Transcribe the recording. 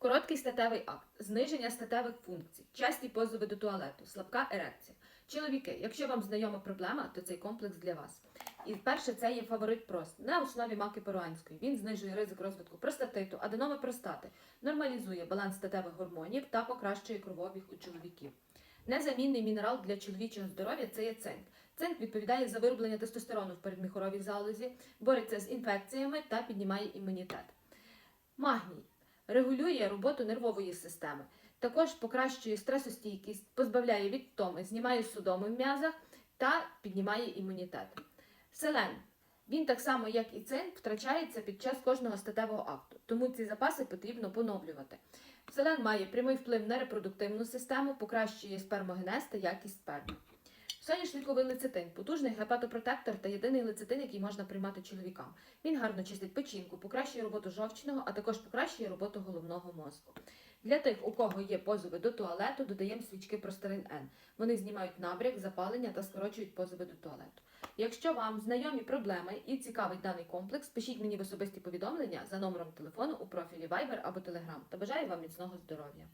Короткий статевий акт, зниження статевих функцій, часті позови до туалету, слабка ерекція. Чоловіки, якщо вам знайома проблема, то цей комплекс для вас. І перше, це є фаворит прост на основі маки перуанської. Він знижує ризик розвитку простатиту, аденоми простати, нормалізує баланс статевих гормонів та покращує кровообіг у чоловіків. Незамінний мінерал для чоловічого здоров'я це є цинк. Цинк відповідає за вироблення тестостерону в передміхоровій залозі, бореться з інфекціями та піднімає імунітет. Магній регулює роботу нервової системи. Також покращує стресостійкість, позбавляє від втоми, знімає судоми в м'язах та піднімає імунітет. Селен. Він так само, як і цинк, втрачається під час кожного статевого акту, тому ці запаси потрібно поновлювати. Селен має прямий вплив на репродуктивну систему, покращує спермогенез та якість сперми. Соняшниковий лецитин потужний гепатопротектор та єдиний лецитин, який можна приймати чоловікам. Він гарно чистить печінку, покращує роботу жовчного, а також покращує роботу головного мозку. Для тих, у кого є позови до туалету, додаємо свічки Простерин Н. Вони знімають набряк, запалення та скорочують позови до туалету. Якщо вам знайомі проблеми і цікавий даний комплекс, пишіть мені в особисті повідомлення за номером телефону у профілі Viber або Telegram та бажаю вам міцного здоров'я.